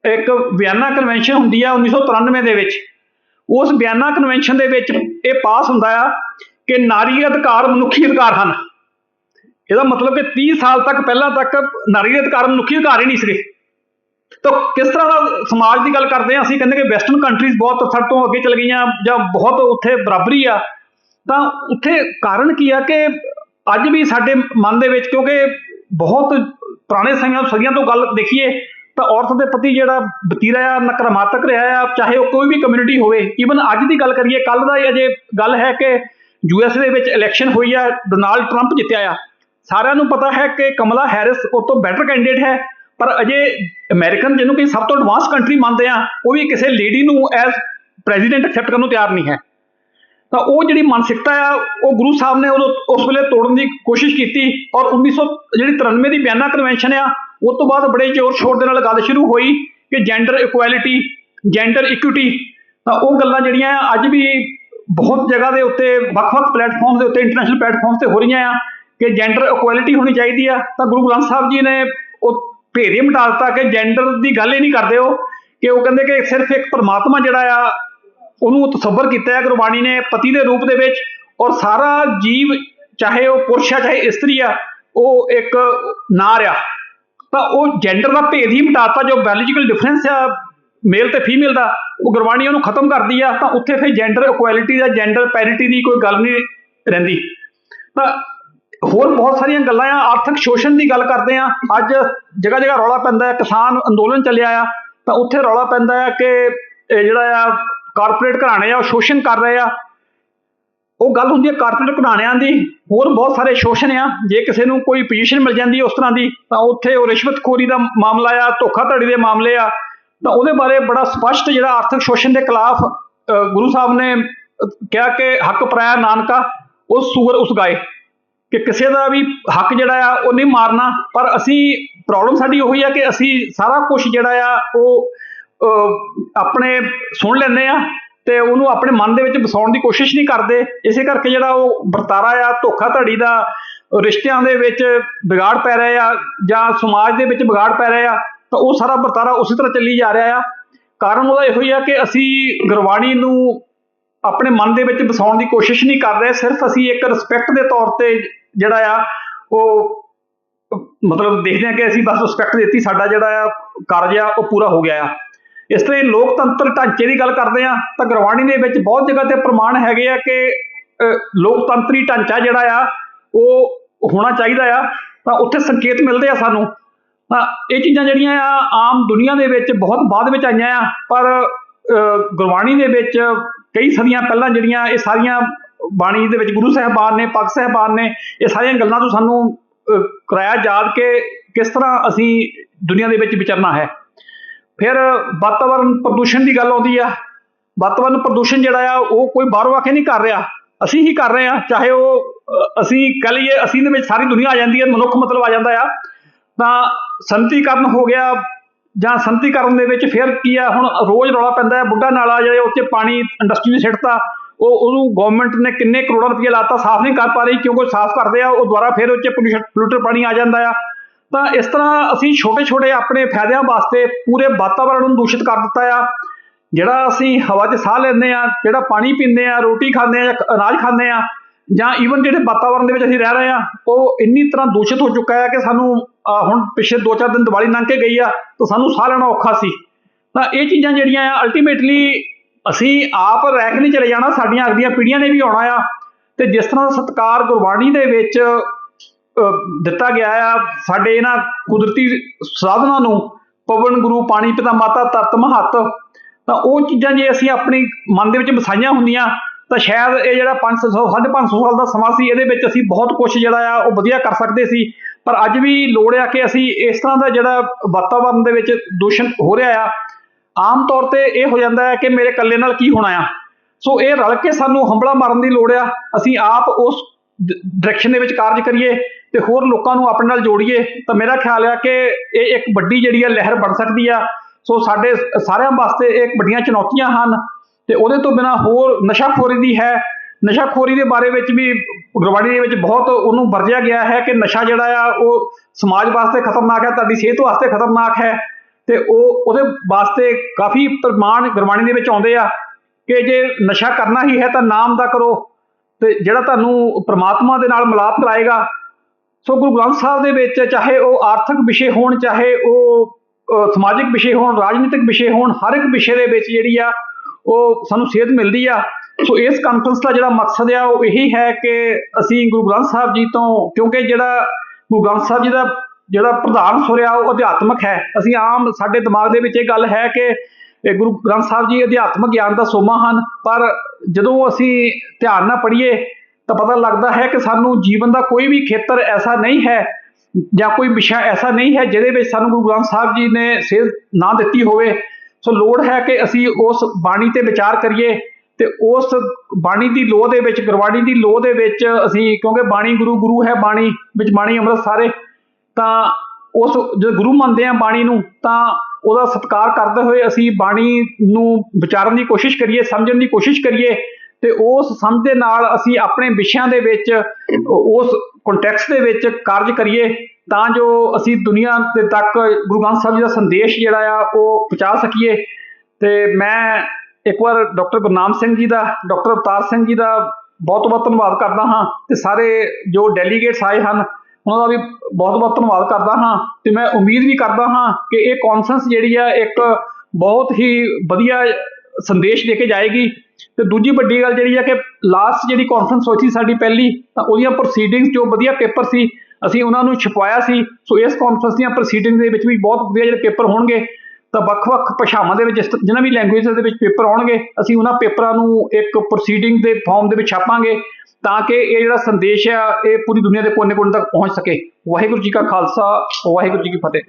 ਇੱਕ ਵਿਆਨਾ ਕਨਵੈਨਸ਼ਨ ਹੁੰਦੀ ਆ 1993 ਦੇ ਵਿੱਚ। ਉਸ ਵਿਆਨਾ ਕਨਵੈਨਸ਼ਨ ਦੇ ਵਿੱਚ ਇਹ ਪਾਸ ਹੁੰਦਾ ਆ ਕਿ ਨਾਰੀ ਅਧਿਕਾਰ ਮਨੁੱਖੀ ਅਧਿਕਾਰ ਹਨ। ਇਹਦਾ ਮਤਲਬ ਕਿ 30 ਸਾਲ ਤੱਕ ਪਹਿਲਾਂ ਤੱਕ ਨਾਰੀ ਅਧਿਕਾਰ ਮਨੁੱਖੀ ਅਧਿਕਾਰ ਹੀ ਨਹੀਂ ਸੀਗੇ। ਤਾਂ ਕਿਸ ਤਰ੍ਹਾਂ ਦਾ ਸਮਾਜ ਦੀ ਗੱਲ ਕਰਦੇ ਆ ਅਸੀਂ ਕਹਿੰਦੇ ਕਿ ਵੈਸਟਰਨ ਕੰਟਰੀਜ਼ ਬਹੁਤ ਸਭ ਤੋਂ ਅੱਗੇ ਚਲ ਗਈਆਂ ਜਾਂ ਬਹੁਤ ਉੱਥੇ ਬਰਾਬਰੀ ਆ। ਤਾਂ ਉੱਥੇ ਕਾਰਨ ਕੀ ਆ ਕਿ ਅੱਜ ਵੀ ਸਾਡੇ ਮਨ ਦੇ ਵਿੱਚ, ਕਿਉਂਕਿ ਬਹੁਤ ਪੁਰਾਣੇ ਸਮਿਆਂ ਸਦੀਆਂ ਤੋਂ ਗੱਲ ਦੇਖੀਏ, ਤਾਂ ਔਰਤ ਦੇ ਪ੍ਰਤੀ ਜਿਹੜਾ ਵਤੀਰਾ ਆ ਨਕਾਰਾਤਮਕ ਰਿਹਾ ਆ, ਚਾਹੇ ਉਹ ਕੋਈ ਵੀ ਕਮਿਊਨਿਟੀ ਹੋਵੇ ਈਵਨ ਅੱਜ ਦੀ ਗੱਲ ਕਰੀਏ ਕੱਲ ਦਾ ਹੀ ਅਜੇ ਗੱਲ ਹੈ ਕਿ ਯੂਐਸ ਦੇ ਵਿੱਚ ਇਲੈਕਸ਼ਨ ਹੋਈ ਆ ਡੋਨਾਲਡ ਟਰੰਪ ਜਿੱਤਿਆ ਆ। ਸਾਰਿਆਂ ਨੂੰ ਪਤਾ ਹੈ ਕਿ ਕਮਲਾ ਹੈਰਿਸ ਉਹ ਤੋਂ ਬੈਟਰ ਕੈਂਡੀਡੇਟ ਹੈ। ਪਰ ਅਜੇ ਅਮਰੀਕਨ ਜਿਹਨੂੰ ਕਿ ਸਭ ਤੋਂ ਐਡਵਾਂਸ ਕੰਟਰੀ ਮੰਨਦੇ ਆ, ਉਹ ਵੀ ਕਿਸੇ ਲੇਡੀ ਨੂੰ ਐਜ਼ ਪ੍ਰੈਜ਼ੀਡੈਂਟ ਐਕਸੈਪਟ ਕਰਨ ਨੂੰ ਤਿਆਰ ਨਹੀਂ ਹੈ। ਤਾਂ ਉਹ ਜਿਹੜੀ ਮਾਨਸਿਕਤਾ ਆ, ਉਹ ਗੁਰੂ ਸਾਹਿਬ ਨੇ ਉਦੋਂ ਉਸ ਵੇਲੇ ਤੋੜਨ ਦੀ ਕੋਸ਼ਿਸ਼ ਕੀਤੀ ਔਰ 1900 ਜਿਹੜੀ 93 ਦੀ ਬਿਆਨਾ ਕਨਵੈਨਸ਼ਨ ਆ ਉਸ ਤੋਂ ਬਾਅਦ ਬੜੇ ਜ਼ੋਰ ਸ਼ੋਰ ਦੇ ਨਾਲ ਗੱਲ ਸ਼ੁਰੂ ਹੋਈ ਕਿ ਜੈਂਡਰ ਇਕੁਐਲਿਟੀ ਜੈਂਡਰ ਇਕੁਇਟੀ ਤਾਂ ਉਹ ਗੱਲਾਂ ਜਿਹੜੀਆਂ ਅੱਜ ਵੀ ਬਹੁਤ ਜਗ੍ਹਾ ਦੇ ਉੱਤੇ, ਵੱਖ-ਵੱਖ ਪਲੇਟਫਾਰਮਸ ਦੇ ਉੱਤੇ ਇੰਟਰਨੈਸ਼ਨਲ ਪਲੇਟਫਾਰਮਸ ਤੇ ਹੋ ਰਹੀਆਂ ਆ ਕਿ ਜੈਂਡਰ ਇਕੁਐਲਿਟੀ ਹੋਣੀ ਚਾਹੀਦੀ ਆ। ਤਾਂ ਗੁਰੂ ਗ੍ਰੰਥ ਸਾਹਿਬ ਜੀ ਨੇ ਉਹ ਭੇਦ ਹੀ ਮਿਟਾ ਦਿੱਤਾ ਕਿ ਜੈਂਡਰ ਦੀ ਗੱਲ ਹੀ ਨਹੀਂ ਕਰਦੇ ਉਹ, ਕਿ ਉਹ ਕਹਿੰਦੇ ਕਿ ਸਿਰਫ ਇੱਕ ਪਰਮਾਤਮਾ ਜਿਹੜਾ ਆ, ਉਹਨੂੰ ਤਸੱਵਰ ਕੀਤਾ ਹੈ ਗੁਰਬਾਣੀ ਨੇ ਪਤੀ ਦੇ ਰੂਪ ਦੇ ਵਿੱਚ ਔਰ ਸਾਰਾ ਜੀਵ ਚਾਹੇ ਉਹ ਪੁਰਸ਼ ਆ, ਚਾਹੇ ਇਸਤਰੀ ਆ, ਉਹ ਇੱਕ ਨਾਰ ਆ। ਤਾਂ ਉਹ ਜੈਂਡਰ ਦਾ ਭੇਦ ਹੀ ਮਿਟਾਤਾ ਜੋ ਬਾਇਓਲੋਜੀਕਲ ਡਿਫਰੈਂਸ ਆ ਮੇਲ ਤੇ ਫੀਮੇਲ ਦਾ, ਉਹ ਗੁਰਬਾਣੀ ਉਹਨੂੰ ਖਤਮ ਕਰਦੀ ਆ, ਤਾਂ ਉੱਥੇ ਫਿਰ ਜੈਂਡਰ ਇਕੁਐਲਿਟੀ ਦਾ ਜੈਂਡਰ ਪੈਰਿਟੀ ਦੀ ਕੋਈ ਗੱਲ ਨਹੀਂ ਰਹਿੰਦੀ। ਤਾਂ ਹੋਰ ਬਹੁਤ ਸਾਰੀਆਂ ਗੱਲਾਂ ਆ, ਆਰਥਿਕ ਸ਼ੋਸ਼ਣ ਦੀ ਗੱਲ ਕਰਦੇ ਆ। ਅੱਜ ਜਗ੍ਹਾ ਜਗ੍ਹਾ ਰੌਲਾ ਪੈਂਦਾ ਹੈ, ਕਿਸਾਨ ਅੰਦੋਲਨ ਚੱਲਿਆ ਆ। ਤਾਂ ਉੱਥੇ ਰੌਲਾ ਪੈਂਦਾ ਹੈ ਕਿ ਇਹ ਜਿਹੜਾ ਆ ਕਾਰਪੋਰੇਟ ਘਰਾਣੇ ਆ, ਉਹ ਸ਼ੋਸ਼ਣ ਕਰ ਰਹੇ ਆ। ਉਹ ਗੱਲ ਹੁੰਦੀ ਹੈ ਕਾਰਪੋਰੇਟ ਘਰਾਣਿਆਂ ਦੀ। ਹੋਰ ਬਹੁਤ ਸਾਰੇ ਸ਼ੋਸ਼ਣ ਆ। ਜੇ ਕਿਸੇ ਨੂੰ ਕੋਈ ਪੋਜੀਸ਼ਨ ਮਿਲ ਜਾਂਦੀ ਹੈ ਉਸ ਤਰ੍ਹਾਂ ਦੀ, ਤਾਂ ਉੱਥੇ ਉਹ ਰਿਸ਼ਵਤਖੋਰੀ ਦਾ ਮਾਮਲਾ ਆ, ਧੋਖਾਧੜੀ ਦੇ ਮਾਮਲੇ ਆ। ਤਾਂ ਉਹਦੇ ਬਾਰੇ ਬੜਾ ਸਪਸ਼ਟ ਜਿਹੜਾ ਆਰਥਿਕ ਸ਼ੋਸ਼ਣ ਦੇ ਖਿਲਾਫ ਗੁਰੂ ਸਾਹਿਬ ਨੇ ਕਿਹਾ ਕਿ ਹੱਕ ਪਰਾਇਆ ਨਾਨਕਾ ਉਸ ਸੂਰ ਉਸ ਗਾਏ। ਕਿ ਕਿਸੇ ਦਾ ਵੀ ਹੱਕ ਜਿਹੜਾ ਆ ਉਹ ਨਹੀਂ ਮਾਰਨਾ, ਪਰ ਅਸੀਂ ਪ੍ਰੋਬਲਮ ਸਾਡੀ ਉਹੀ ਆ ਕਿ ਅਸੀਂ ਸਾਰਾ ਕੁਝ ਜਿਹੜਾ ਆ ਉਹ ਆਪਣੇ ਸੁਣ ਲੈਂਦੇ ਆ ਤੇ ਉਹਨੂੰ ਆਪਣੇ ਮਨ ਦੇ ਵਿੱਚ ਵਸਾਉਣ ਦੀ ਕੋਸ਼ਿਸ਼ ਨਹੀਂ ਕਰਦੇ। ਇਸੇ ਕਰਕੇ ਜਿਹੜਾ ਉਹ ਵਰਤਾਰਾ ਆ, ਧੋਖਾਧੜੀ ਦਾ ਰਿਸ਼ਤਿਆਂ ਦੇ ਵਿੱਚ ਵਿਗਾੜ ਪੈ ਰਿਹਾ ਆ ਜਾਂ ਸਮਾਜ ਦੇ ਵਿੱਚ ਵਿਗਾੜ ਪੈ ਰਿਹਾ ਆ, ਤਾਂ ਉਹ ਸਾਰਾ ਵਰਤਾਰਾ ਉਸੇ ਤਰ੍ਹਾਂ ਚੱਲੀ ਜਾ ਰਿਹਾ ਆ। ਕਾਰਨ ਉਹਦਾ ਇਹੋ ਹੀ ਆ ਕਿ ਅਸੀਂ ਗੁਰਬਾਣੀ ਨੂੰ ਆਪਣੇ ਮਨ ਦੇ ਵਿੱਚ ਵਸਾਉਣ ਦੀ ਕੋਸ਼ਿਸ਼ ਨਹੀਂ ਕਰ ਰਹੇ, ਸਿਰਫ ਅਸੀਂ ਇੱਕ ਰਿਸਪੈਕਟ ਦੇ ਤੌਰ ਤੇ ਜਿਹੜਾ ਆ, ਉਹ, ਮਤਲਬ ਦੇਖਦੇ ਆ ਕਿ ਅਸੀਂ ਬਸ ਰਿਸਪੈਕਟ ਦਿੱਤੀ, ਸਾਡਾ ਜਿਹੜਾ ਆ ਕਾਰਜ ਆ, ਉਹ ਪੂਰਾ ਹੋ ਗਿਆ ਆ। ਇਸ ਤਰ੍ਹਾਂ ਲੋਕਤੰਤਰ ਢਾਂਚੇ ਦੀ ਗੱਲ ਕਰਦੇ ਆ, ਤਾਂ ਗੁਰਬਾਣੀ ਦੇ ਵਿੱਚ ਬਹੁਤ ਜਗ੍ਹਾ ਤੇ ਪ੍ਰਮਾਣ ਹੈਗੇ ਆ ਕਿ ਲੋਕਤੰਤਰੀ ਢਾਂਚਾ ਜਿਹੜਾ ਆ, ਉਹ ਹੋਣਾ ਚਾਹੀਦਾ ਆ, ਤਾਂ ਉੱਥੇ ਸੰਕੇਤ ਮਿਲਦੇ ਆ ਸਾਨੂੰ। ਤਾਂ ਇਹ ਚੀਜ਼ਾਂ ਜਿਹੜੀਆਂ ਆ, ਆਮ ਦੁਨੀਆ ਦੇ ਵਿੱਚ ਬਹੁਤ ਬਾਅਦ ਵਿੱਚ ਆਈਆਂ ਆ, ਪਰ ਗੁਰਬਾਣੀ ਦੇ ਵਿੱਚ ਕਈ ਸਦੀਆਂ ਪਹਿਲਾਂ ਜਿਹੜੀਆਂ, ਇਹ ਸਾਰੀਆਂ ਬਾਣੀ ਦੇ ਵਿੱਚ ਗੁਰੂ ਸਾਹਿਬਾਨ ਨੇ ਪਗ ਸਾਹਿਬਾਨ ਨੇ, ਇਹ ਸਾਰੀਆਂ ਗੱਲਾਂ ਤੋਂ ਸਾਨੂੰ ਕਰਾਇਆ ਯਾਦ ਕਿ ਕਿਸ ਤਰ੍ਹਾਂ ਅਸੀਂ ਦੁਨੀਆ ਦੇ ਵਿੱਚ ਵਿਚਰਨਾ ਹੈ। ਫਿਰ ਵਾਤਾਵਰਣ ਪ੍ਰਦੂਸ਼ਣ ਦੀ ਗੱਲ ਆਉਂਦੀ ਆ। ਵਾਤਾਵਰਣ ਪ੍ਰਦੂਸ਼ਣ ਜਿਹੜਾ ਆ, ਉਹ ਕੋਈ ਬਾਹਰੋਂ ਆ ਕੇ ਨਹੀਂ ਕਰ ਰਿਹਾ। ਅਸੀਂ ਹੀ ਕਰ ਰਹੇ ਆ, ਚਾਹੇ ਉਹ ਅਸੀਂ ਕਹ ਲਈਏ, ਅਸੀਂ ਦੇ ਵਿੱਚ ਸਾਰੀ ਦੁਨੀਆ ਆ ਜਾਂਦੀ ਹੈ, ਮਨੁੱਖ ਮਤਲਬ ਆ ਜਾਂਦਾ ਆ। ਤਾਂ ਸੰਤੀਕਰਨ ਹੋ ਗਿਆ ਜਾਂ ਸੰਤੀਕਰਨ ਦੇ ਵਿੱਚ ਫਿਰ ਕੀ ਆ, ਹੁਣ ਰੋਜ਼ ਰੌਲਾ ਪੈਂਦਾ ਹੈ ਬੁੱਢਾ ਨਾਲਾ ਜਿਹੜੇ ਉੱਤੇ ਪਾਣੀ ਇੰਡਸਟਰੀ ਨੇ ਸਿੱਟਤਾ ਉਹ ਉਹਨੂੰ ਗਵਰਨਮੈਂਟ ਨੇ ਕਿੰਨੇ ਕਰੋੜਾਂ ਰੁਪਏ ਲਾਤਾ, ਸਾਫ਼ ਨਹੀਂ ਕਰ ਪਾ ਰਹੀ ਕਿਉਂਕਿ ਸਾਫ਼ ਕਰਦੇ ਆ, ਉਹ ਦੁਬਾਰਾ ਫਿਰ ਉੱਚੇ ਪੋਲੂਟਰ ਪਾਣੀ ਆ ਜਾਂਦਾ ਆ। ਤਾਂ ਇਸ ਤਰ੍ਹਾਂ ਅਸੀਂ ਛੋਟੇ ਛੋਟੇ ਆਪਣੇ ਫਾਇਦਿਆਂ ਵਾਸਤੇ ਪੂਰੇ ਵਾਤਾਵਰਣ ਨੂੰ ਦੂਸ਼ਿਤ ਕਰ ਦਿੱਤਾ ਆ। ਜਿਹੜਾ ਅਸੀਂ ਹਵਾ 'ਚ ਸਾਹ ਲੈਂਦੇ ਆ, ਜਿਹੜਾ ਪਾਣੀ ਪੀਂਦੇ ਆ, ਰੋਟੀ ਖਾਂਦੇ ਆ ਅਨਾਜ ਖਾਂਦੇ ਆ, ਜਾਂ ਈਵਨ ਜਿਹੜੇ ਵਾਤਾਵਰਣ ਦੇ ਵਿੱਚ ਅਸੀਂ ਰਹਿ ਰਹੇ ਆ, ਉਹ ਇੰਨੀ ਤਰ੍ਹਾਂ ਦੂਸ਼ਿਤ ਹੋ ਚੁੱਕਾ ਹੈ ਕਿ ਸਾਨੂੰ ਹੁਣ ਪਿਛਲੇ 2-4 ਦਿਨ ਦੀਵਾਲੀ ਲੰਘ ਕੇ ਗਈ ਆ, ਤਾਂ ਸਾਨੂੰ ਸਾਹ ਲੈਣਾ ਔਖਾ ਸੀ। ਤਾਂ ਇਹ ਚੀਜ਼ਾਂ ਜਿਹੜੀਆਂ ਆ ਅਲਟੀਮੇਟਲੀ ਅਸੀਂ ਆਪ ਰਹਿ ਕੇ ਨਹੀਂ ਚਲੇ ਜਾਣਾ, ਸਾਡੀਆਂ ਅਗਲੀਆਂ ਪੀੜ੍ਹੀਆਂ ਨੇ ਵੀ ਆਉਣਾ ਆ। ਤੇ ਜਿਸ ਤਰ੍ਹਾਂ ਦਾ ਸਤਕਾਰ ਗੁਰਬਾਣੀ ਦੇ ਵਿੱਚ ਦਿੱਤਾ ਗਿਆ ਆ, ਸਾਡੇ ਇਹਨਾਂ ਕੁਦਰਤੀ ਸਾਧਨਾਂ ਨੂੰ, ਪਵਨ, ਗੁਰੂ, ਪਾਣੀ, ਪਿਤਾ, ਮਾਤਾ ਤਤ ਮਹੱਤ, ਤਾਂ ਉਹ ਚੀਜ਼ਾਂ ਜੇ ਅਸੀਂ ਆਪਣੀ ਮਨ ਦੇ ਵਿੱਚ ਵਸਾਈਆਂ ਹੁੰਦੀਆਂ, ਤਾਂ ਸ਼ਾਇਦ ਇਹ ਜਿਹੜਾ 500 550 ਸਾਲ ਦਾ ਸਮਾਂ ਸੀ, ਇਹਦੇ ਵਿੱਚ ਅਸੀਂ ਬਹੁਤ ਕੁਝ ਜਿਹੜਾ ਆ, ਉਹ ਵਧੀਆ ਕਰ ਸਕਦੇ ਸੀ। ਪਰ ਅੱਜ ਵੀ ਲੋੜ ਆ ਕਿ ਅਸੀਂ ਇਸ ਤਰ੍ਹਾਂ ਦਾ ਜਿਹੜਾ ਵਾਤਾਵਰਣ ਦੇ ਵਿੱਚ ਦੂਸ਼ਣ ਹੋ ਰਿਹਾ ਆ ਆਮ ਤੌਰ ਤੇ ਇਹ ਹੋ ਜਾਂਦਾ ਹੈ ਕਿ ਮੇਰੇ ਇਕੱਲੇ ਨਾਲ ਕੀ ਹੋਣਾ ਆ? ਸੋ ਇਹ ਰਲ ਕੇ ਸਾਨੂੰ ਹੰਬਲਾ ਮਾਰਨ ਦੀ ਲੋੜ ਆ। ਅਸੀਂ ਆਪ ਉਸ ਡਾਇਰੈਕਸ਼ਨ ਦੇ ਵਿੱਚ ਕਾਰਜ ਕਰੀਏ ਤੇ ਹੋਰ ਲੋਕਾਂ ਨੂੰ ਆਪਣੇ ਨਾਲ ਜੋੜੀਏ। ਤਾਂ ਮੇਰਾ ਖਿਆਲ ਆ ਕਿ ਇਹ ਇੱਕ ਵੱਡੀ ਜਿਹੜੀ ਆ ਲਹਿਰ ਬਣ ਸਕਦੀ ਆ। ਸੋ ਸਾਡੇ ਸਾਰਿਆਂ ਵਾਸਤੇ ਇਹ ਵੱਡੀਆਂ ਚੁਣੌਤੀਆਂ ਹਨ ਤੇ ਉਹਦੇ ਤੋਂ ਬਿਨਾ ਹੋਰ ਨਸ਼ਾਖੋਰੀ ਦੀ ਹੈ। ਨਸ਼ਾਖੋਰੀ ਦੇ ਬਾਰੇ ਵਿੱਚ ਵੀ ਗੁਰਬਾਣੀ ਦੇ ਵਿੱਚ ਬਹੁਤ ਉਹਨੂੰ ਵਰਜਿਆ ਗਿਆ ਹੈ ਕਿ ਨਸ਼ਾ ਜਿਹੜਾ ਆ ਉਹ ਸਮਾਜ ਵਾਸਤੇ ਖਤਰਨਾਕ ਹੈ, ਤੁਹਾਡੀ ਸਿਹਤ ਵਾਸਤੇ ਖਤਰਨਾਕ ਹੈ। ਤੇ ਉਹ ਉਹਦੇ ਵਾਸਤੇ ਕਾਫੀ ਪ੍ਰਮਾਣ ਗੁਰਬਾਣੀ ਦੇ ਵਿੱਚ ਆਉਂਦੇ ਆ ਕਿ ਜੇ ਨਸ਼ਾ ਕਰਨਾ ਹੀ ਹੈ ਤਾਂ ਨਾਮ ਦਾ ਕਰੋ ਤੇ ਜਿਹੜਾ ਤੁਹਾਨੂੰ ਪ੍ਰਮਾਤਮਾ ਦੇ ਨਾਲ ਮਿਲਾਪ ਕਰਾਏਗਾ, ਸੋ ਗੁਰੂ ਗ੍ਰੰਥ ਸਾਹਿਬ ਦੇ ਵਿੱਚ ਚਾਹੇ ਉਹ ਆਰਥਿਕ ਵਿਸ਼ੇ ਹੋਣ, ਚਾਹੇ ਉਹ ਸਮਾਜਿਕ ਵਿਸ਼ੇ ਹੋਣ, ਰਾਜਨੀਤਿਕ ਵਿਸ਼ੇ ਹੋਣ, ਹਰ ਇੱਕ ਵਿਸ਼ੇ ਦੇ ਵਿੱਚ ਜਿਹੜੀ ਆ ਉਹ ਸਾਨੂੰ ਸੇਧ ਮਿਲਦੀ ਆ। ਸੋ ਇਸ ਕਾਨਫਰੰਸ ਦਾ ਜਿਹੜਾ ਮਕਸਦ ਆ ਉਹ ਇਹੀ ਹੈ ਕਿ ਅਸੀਂ ਗੁਰੂ ਗ੍ਰੰਥ ਸਾਹਿਬ ਜੀ ਤੋਂ, ਕਿਉਂਕਿ ਜਿਹੜਾ ਗੁਰੂ ਗ੍ਰੰਥ ਸਾਹਿਬ ਜੀ ਦਾ ਜਿਹੜਾ ਪ੍ਰਧਾਨ ਸੁਰ ਆ ਉਹ ਅਧਿਆਤਮਕ ਹੈ। ਅਸੀਂ ਆਮ ਸਾਡੇ ਦਿਮਾਗ ਦੇ ਵਿੱਚ ਇਹ ਗੱਲ ਹੈ ਕਿ ਇਹ ਗੁਰੂ ਗ੍ਰੰਥ ਸਾਹਿਬ ਜੀ ਅਧਿਆਤਮਕ ਗਿਆਨ ਦਾ ਸੋਮਾ ਹਨ, ਪਰ ਜਦੋਂ ਅਸੀਂ ਧਿਆਨ ਨਾਲ ਪੜ੍ਹੀਏ ਤਾਂ ਪਤਾ ਲੱਗਦਾ ਹੈ ਕਿ ਸਾਨੂੰ ਜੀਵਨ ਦਾ ਕੋਈ ਵੀ ਖੇਤਰ ਐਸਾ ਨਹੀਂ ਹੈ ਜਾਂ ਕੋਈ ਵਿਸ਼ਾ ਐਸਾ ਨਹੀਂ ਹੈ ਜਿਹਦੇ ਵਿੱਚ ਸਾਨੂੰ ਗੁਰੂ ਗ੍ਰੰਥ ਸਾਹਿਬ ਜੀ ਨੇ ਸੇਧ ਨਾ ਦਿੱਤੀ ਹੋਵੇ। ਸੋ ਲੋੜ ਹੈ ਕਿ ਅਸੀਂ ਉਸ ਬਾਣੀ ਤੇ ਵਿਚਾਰ ਕਰੀਏ ਤੇ ਉਸ ਬਾਣੀ ਦੀ ਲੋਹ ਦੇ ਵਿੱਚ, ਗੁਰਬਾਣੀ ਦੀ ਲੋਹ ਦੇ ਵਿੱਚ ਅਸੀਂ ਕਿਉਂਕਿ ਬਾਣੀ ਗੁਰੂ ਗੁਰੂ ਹੈ ਬਾਣੀ, ਵਿੱਚ ਬਾਣੀ ਅੰਮ੍ਰਿਤ ਸਾਰੇ। ਤਾਂ ਉਸ, ਜੇ ਗੁਰੂ ਮੰਨਦੇ ਆ ਬਾਣੀ ਨੂੰ, ਤਾਂ ਉਹਦਾ ਸਤਿਕਾਰ ਕਰਦੇ ਹੋਏ ਅਸੀਂ ਬਾਣੀ ਨੂੰ ਵਿਚਾਰਨ ਦੀ ਕੋਸ਼ਿਸ਼ ਕਰੀਏ, ਸਮਝਣ ਦੀ ਕੋਸ਼ਿਸ਼ ਕਰੀਏ, ਤੇ ਉਸ ਸਮਝ ਦੇ ਨਾਲ ਅਸੀਂ ਆਪਣੇ ਵਿਸ਼ਿਆਂ ਦੇ ਵਿੱਚ, ਉਸ ਕੰਟੈਕਸਟ ਦੇ ਵਿੱਚ ਕਾਰਜ ਕਰੀਏ, ਤਾਂ ਜੋ ਅਸੀਂ ਦੁਨੀਆ ਦੇ ਤੱਕ ਗੁਰੂ ਗ੍ਰੰਥ ਸਾਹਿਬ ਜੀ ਦਾ ਸੰਦੇਸ਼ ਜਿਹੜਾ ਆ, ਉਹ ਪਹੁੰਚਾ ਸਕੀਏ। ਤੇ ਮੈਂ ਇੱਕ ਵਾਰ ਡਾਕਟਰ ਗੁਰਨਾਮ ਸਿੰਘ ਜੀ ਦਾ, ਡਾਕਟਰ ਅਵਤਾਰ ਸਿੰਘ ਜੀ ਦਾ ਬਹੁਤ ਬਹੁਤ ਧੰਨਵਾਦ ਕਰਦਾ ਹਾਂ, ਤੇ ਸਾਰੇ ਜੋ ਡੈਲੀਗੇਟਸ ਆਏ ਹਨ ਉਹਨਾਂ ਦਾ ਵੀ ਬਹੁਤ ਬਹੁਤ ਧੰਨਵਾਦ ਕਰਦਾ ਹਾਂ ਤੇ ਮੈਂ ਉਮੀਦ ਵੀ ਕਰਦਾ ਹਾਂ ਕਿ ਇਹ ਕਾਨਫਰੰਸ ਜਿਹੜੀ ਆ, ਇੱਕ ਬਹੁਤ ਹੀ ਵਧੀਆ ਸੰਦੇਸ਼ ਦੇ ਕੇ ਜਾਏਗੀ। ਤੇ ਦੂਜੀ ਵੱਡੀ ਗੱਲ ਜਿਹੜੀ ਆ ਕਿ ਲਾਸਟ ਜਿਹੜੀ ਕਾਨਫਰੰਸ ਹੋਈ ਸੀ ਸਾਡੀ ਪਹਿਲੀ, ਤਾਂ ਉਹਦੀਆਂ ਪ੍ਰੋਸੀਡਿੰਗਸ ਜੋ ਵਧੀਆ ਪੇਪਰ ਸੀ, ਅਸੀਂ ਉਹਨਾਂ ਨੂੰ ਛਪਾਇਆ ਸੀ। ਸੋ ਇਸ ਕਾਨਫਰੰਸ ਦੀਆਂ ਪ੍ਰੋਸੀਡਿੰਗ ਦੇ ਵਿੱਚ ਵੀ ਬਹੁਤ ਵਧੀਆ ਜਿਹੜੇ ਪੇਪਰ ਹੋਣਗੇ, ਤਾਂ ਵੱਖ-ਵੱਖ ਭਾਸ਼ਾਵਾਂ ਦੇ ਵਿੱਚ, ਜਿਸ ਜਿਨ੍ਹਾਂ ਵੀ ਲੈਂਗੁਏਜਸ ਦੇ ਵਿੱਚ ਪੇਪਰ ਆਉਣਗੇ, ਅਸੀਂ ਉਹਨਾਂ ਪੇਪਰਾਂ ਨੂੰ ਇੱਕ ਪ੍ਰੋਸੀਡਿੰਗ ਦੇ ਫਾਰਮ ਦੇ ਵਿੱਚ ਛਾਪਾਂਗੇ। ਤਾਂ ਕਿ ਇਹ ਜਿਹੜਾ ਸੰਦੇਸ਼ ਆ ਇਹ ਪੂਰੀ ਦੁਨੀਆ ਦੇ ਕੋਨੇ-ਕੋਨੇ ਤੱਕ ਪਹੁੰਚ ਸਕੇ। ਵਾਹਿਗੁਰੂ ਜੀ ਕਾ ਖਾਲਸਾ, ਵਾਹਿਗੁਰੂ ਜੀ ਕੀ ਫਤਿਹ।